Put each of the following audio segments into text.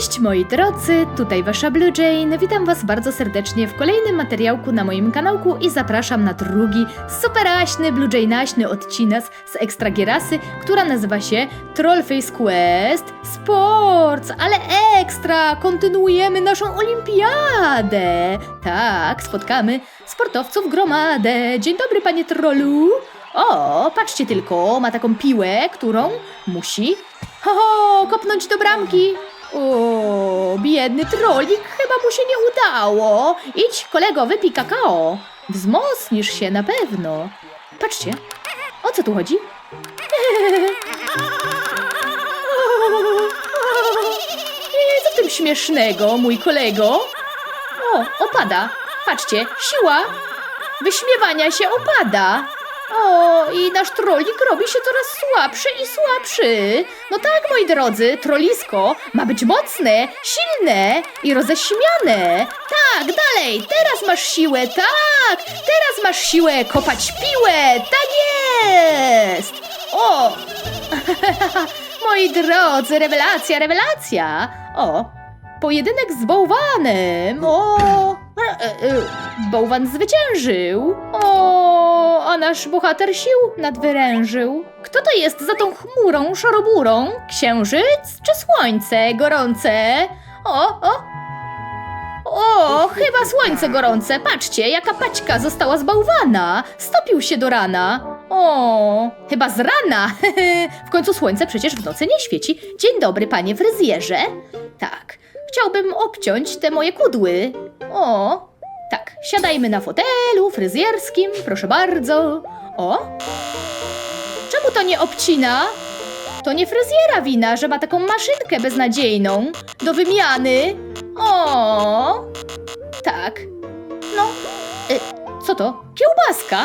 Cześć moi drodzy, tutaj wasza Blue Jane. Witam was bardzo serdecznie w kolejnym materiałku na moim kanałku i zapraszam na drugi superaśny Blue Jane'aśny odcinek z Ekstra Gierasy, która nazywa się Trollface Quest Sports, ale ekstra! Kontynuujemy naszą olimpiadę! Tak, spotkamy sportowców gromadę. Dzień dobry panie trollu! O, patrzcie tylko, ma taką piłę, którą musi Ho, ho, kopnąć do bramki. O, biedny trolik, chyba mu się nie udało. Idź, kolego, wypij kakao. Wzmocnisz się na pewno. Patrzcie, o co tu chodzi? Co w tym śmiesznego, mój kolego? O, opada. Patrzcie, siła wyśmiewania się opada. O, i nasz trolik robi się coraz słabszy i słabszy. No tak, moi drodzy, trolisko ma być mocne, silne i roześmiane. Tak, dalej, teraz masz siłę, tak, teraz masz siłę kopać piłę, tak jest. O, moi drodzy, rewelacja, rewelacja. O, pojedynek z bałwanem. O, e, e, e, bałwan zwyciężył. O, a nasz bohater sił nadwyrężył. Kto to jest za tą chmurą szoroburą? Księżyc czy słońce gorące? O, o. O, chyba słońce gorące. Patrzcie, jaka paćka została z bałwana. Stopił się do rana. O, chyba z rana. w końcu słońce przecież w nocy nie świeci. Dzień dobry, panie fryzjerze. Tak, chciałbym obciąć te moje kudły. O, tak, siadajmy na fotelu fryzjerskim, proszę bardzo. O, czemu to nie obcina? To nie fryzjera wina, że ma taką maszynkę beznadziejną do wymiany. O, tak. No, y, co to? Kiełbaska?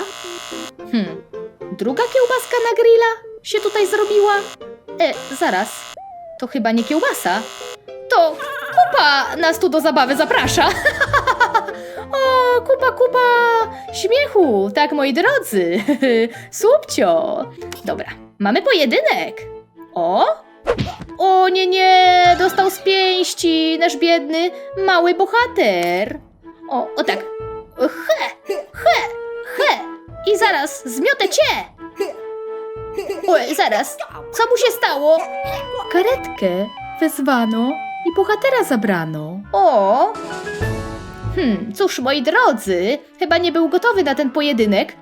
Hmm, druga kiełbaska na grilla się tutaj zrobiła? E, zaraz, to chyba nie kiełbasa. To kupa nas tu do zabawy zaprasza. kupa, kupa śmiechu, tak moi drodzy. Słupcio. Dobra, mamy pojedynek. O, o nie, nie, dostał z pięści nasz biedny mały bohater. O, o tak. He, he, he. I zaraz zmiotę cię. Oj, zaraz, co mu się stało? Karetkę wezwano i bohatera zabrano. O! Hmm, cóż, moi drodzy, chyba nie był gotowy na ten pojedynek.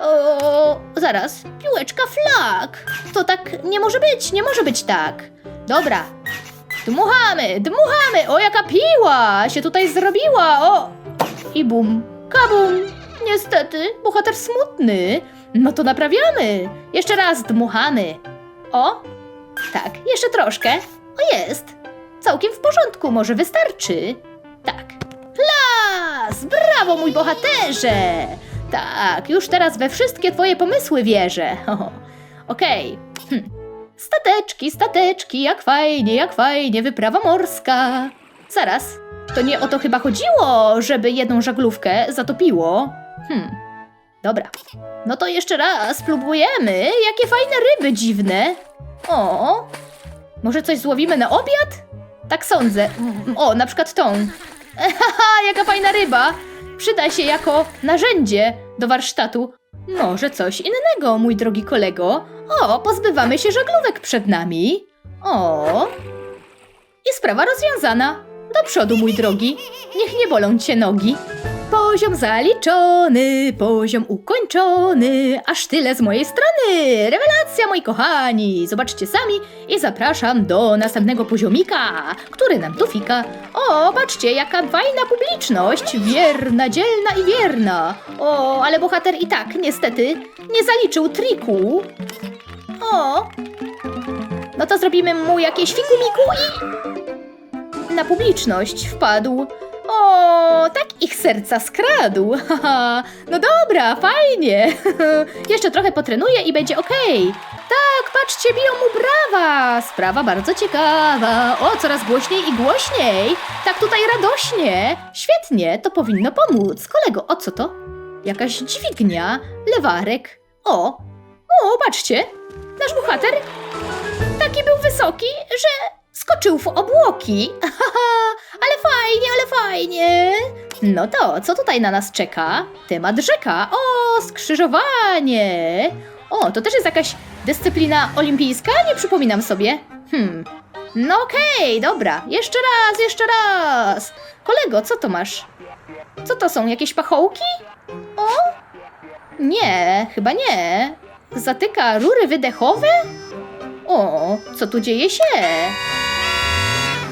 O, zaraz, piłeczka flag. To tak nie może być, nie może być tak. Dobra. Dmuchamy, dmuchamy. O, jaka piła się tutaj zrobiła. O! I bum, kabum. Niestety, bohater smutny. No to naprawiamy. Jeszcze raz dmuchamy. O, tak, jeszcze troszkę. O, jest. Całkiem w porządku, może wystarczy. Tak. Brawo, mój bohaterze! Tak, już teraz we wszystkie twoje pomysły wierzę. Okej. Hm. Stateczki, stateczki, jak fajnie, jak fajnie, wyprawa morska. Zaraz, to nie o to chyba chodziło, żeby jedną żaglówkę zatopiło. Hmm, dobra. No to jeszcze raz spróbujemy. Jakie fajne ryby dziwne. O, może coś złowimy na obiad? Tak sądzę. Mm, O, na przykład tą. Haha, jaka fajna ryba! Przyda się jako narzędzie do warsztatu. Może coś innego, mój drogi kolego. O, pozbywamy się żaglówek przed nami. O. I sprawa rozwiązana. Do przodu, mój drogi. Niech nie bolą cię nogi. Poziom zaliczony, poziom ukończony, aż tyle z mojej strony. Rewelacja, moi kochani. Zobaczcie sami i zapraszam do następnego poziomika, który nam tu fika. O, patrzcie, jaka fajna publiczność. Wierna, dzielna i wierna. O, ale bohater i tak, niestety, nie zaliczył triku. O. No to zrobimy mu jakieś fikumiku i na publiczność wpadł. O, tak ich serca skradł. No dobra, fajnie. Jeszcze trochę potrenuję i będzie okej. Tak, patrzcie, biją mu brawa. Sprawa bardzo ciekawa. O, coraz głośniej i głośniej. Tak tutaj radośnie. Świetnie, to powinno pomóc. Kolego, o co to? Jakaś dźwignia, lewarek. O, o, patrzcie. Nasz bohater taki był wysoki, że skoczył w obłoki. ale fajnie, ale fajnie. No to, co tutaj na nas czeka? Temat rzeka. O, skrzyżowanie. O, to też jest jakaś dyscyplina olimpijska? Nie przypominam sobie. Hmm. No okej, dobra. Jeszcze raz, jeszcze raz. Kolego, co to masz? Co to są, jakieś pachołki? O? Nie, chyba nie. Zatyka rury wydechowe? O, co tu dzieje się?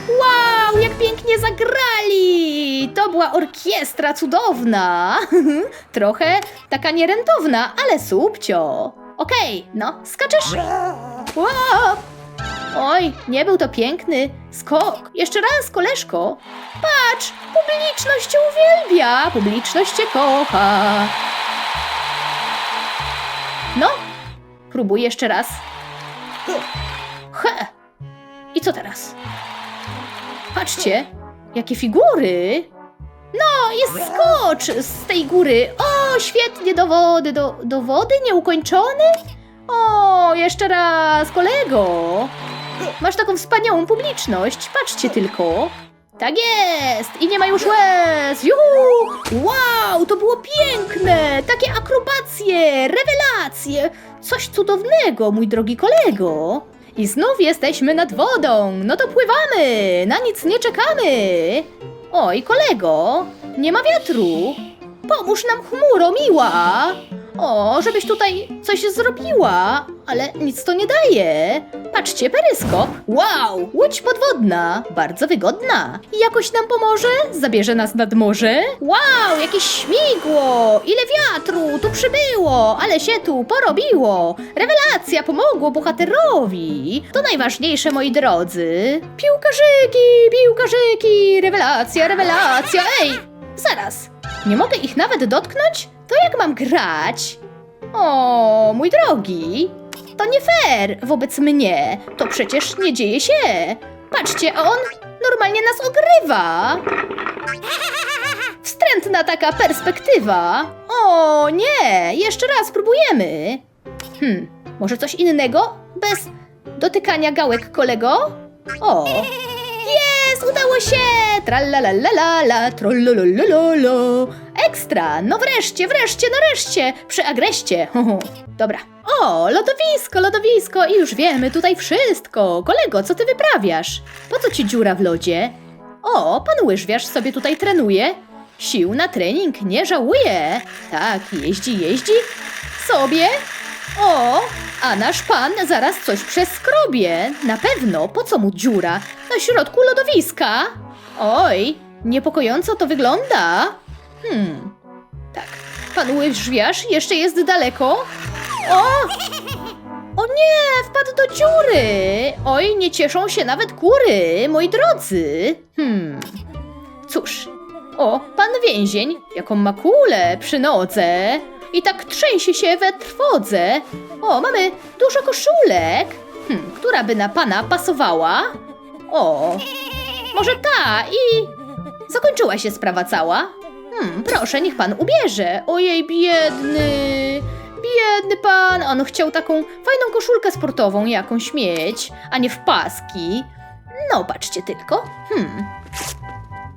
Wow, jak pięknie zagrali! To była orkiestra cudowna. Trochę taka nierentowna, ale subcio. Okej, no, skaczesz? Wow. Oj, nie był to piękny skok. Jeszcze raz, koleżko. Patrz, publiczność cię uwielbia, publiczność cię kocha. No, próbuj jeszcze raz. He. I co teraz? Patrzcie, jakie figury. No, jest skocz z tej góry. O, świetnie, do wody, do, do wody? O, jeszcze raz, kolego. Masz taką wspaniałą publiczność, patrzcie tylko. Tak jest! I nie ma już łez! Juhu! Wow, to było piękne! Takie akrobacje, rewelacje! Coś cudownego, mój drogi kolego! I znów jesteśmy nad wodą! No to pływamy! Na nic nie czekamy! Oj, kolego, nie ma wiatru! Pomóż nam chmuro, miła! O, żebyś tutaj coś zrobiła, ale nic to nie daje. Patrzcie, peryskop. Wow, łódź podwodna, bardzo wygodna. Jakoś nam pomoże? Zabierze nas nad morze? Wow, jakieś śmigło! Ile wiatru tu przybyło, ale się tu porobiło. Rewelacja pomogło bohaterowi. To najważniejsze, moi drodzy. Piłkarzyki, piłkarzyki, rewelacja, rewelacja. Ej, zaraz. Nie mogę ich nawet dotknąć? To jak mam grać? O, mój drogi, to nie fair wobec mnie. To przecież nie dzieje się. Patrzcie, on normalnie nas ogrywa. Wstrętna taka perspektywa. O, nie, jeszcze raz próbujemy. Hmm, może coś innego? Bez dotykania gałek, kolego? O, jest, udało się! Tralalalala, trollolololo. Ekstra, no wreszcie, wreszcie, nareszcie, przy agreście. Dobra. O, lodowisko, lodowisko i już wiemy tutaj wszystko. Kolego, co ty wyprawiasz? Po co ci dziura w lodzie? O, pan łyżwiarz sobie tutaj trenuje. Sił na trening nie żałuje. Tak, jeździ, jeździ sobie. O, a nasz pan zaraz coś przeskrobie. Na pewno, po co mu dziura? Na środku lodowiska. Oj, niepokojąco to wygląda. Hmm, tak. Pan łyżwiarz jeszcze jest daleko. O! O nie, wpadł do dziury. Oj, nie cieszą się nawet kury, moi drodzy. Hmm, cóż. O, pan więzień, jaką ma kulę przy nodze. I tak trzęsie się we trwodze. O, mamy dużo koszulek. Hmm, która by na pana pasowała? O, może ta i... Zakończyła się sprawa cała. Hmm, proszę, niech pan ubierze. Ojej, biedny. Biedny pan. On chciał taką fajną koszulkę sportową jakąś mieć, a nie w paski. No, patrzcie tylko. Hmm.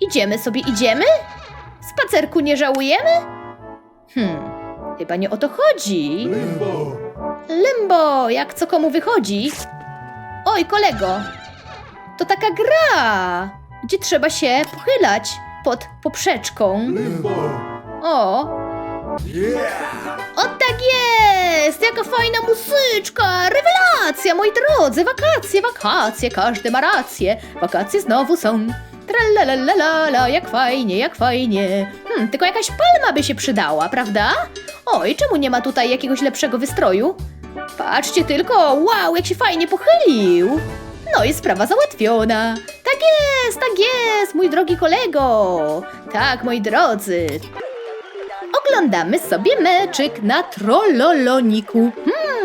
Idziemy sobie, idziemy? Spacerku nie żałujemy? Hmm, chyba nie o to chodzi. Limbo! Limbo, jak co komu wychodzi. Oj, kolego, to taka gra, gdzie trzeba się pochylać pod poprzeczką. Limbo! O, Yeah! o tak jest! Jaka fajna muzyczka! Rewelacja, moi drodzy! Wakacje, wakacje, każdy ma rację. Wakacje znowu są. Tralalalala, jak fajnie, jak fajnie. Hmm, tylko jakaś palma by się przydała, prawda? Oj, czemu nie ma tutaj jakiegoś lepszego wystroju? Patrzcie tylko, wow, jak się fajnie pochylił. No i sprawa załatwiona. Tak jest, tak jest, mój drogi kolego. Tak, moi drodzy, Oglądamy sobie meczyk na trolloloniku.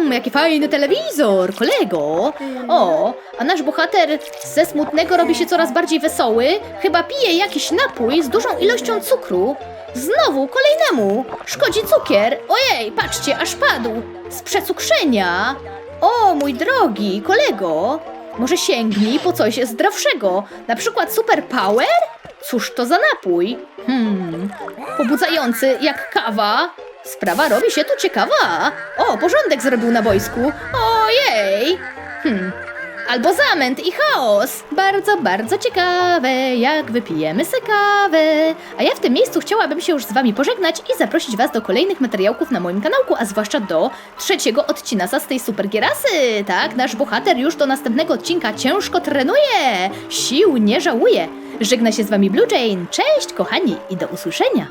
Hmm, jaki fajny telewizor, kolego. O, a nasz bohater ze smutnego robi się coraz bardziej wesoły. Chyba pije jakiś napój z dużą ilością cukru. Znowu kolejnemu. Szkodzi cukier. Ojej, patrzcie, aż padł. Z przecukrzenia. O, mój drogi kolego. Może sięgnij po coś zdrowszego, na przykład Super Power? Cóż to za napój? Hmm, pobudzający jak kawa. Sprawa robi się tu ciekawa. O, porządek zrobił na boisku. Ojej! Hmm. Albo zamęt i chaos. Bardzo, bardzo ciekawe, jak wypijemy se kawę. A ja w tym miejscu chciałabym się już z wami pożegnać i zaprosić was do kolejnych materiałków na moim kanałku, a zwłaszcza do trzeciego odcinka z tej super gierasy. Tak, nasz bohater już do następnego odcinka ciężko trenuje. Sił nie żałuje. Żegna się z wami Blue Jane. Cześć, kochani, i do usłyszenia.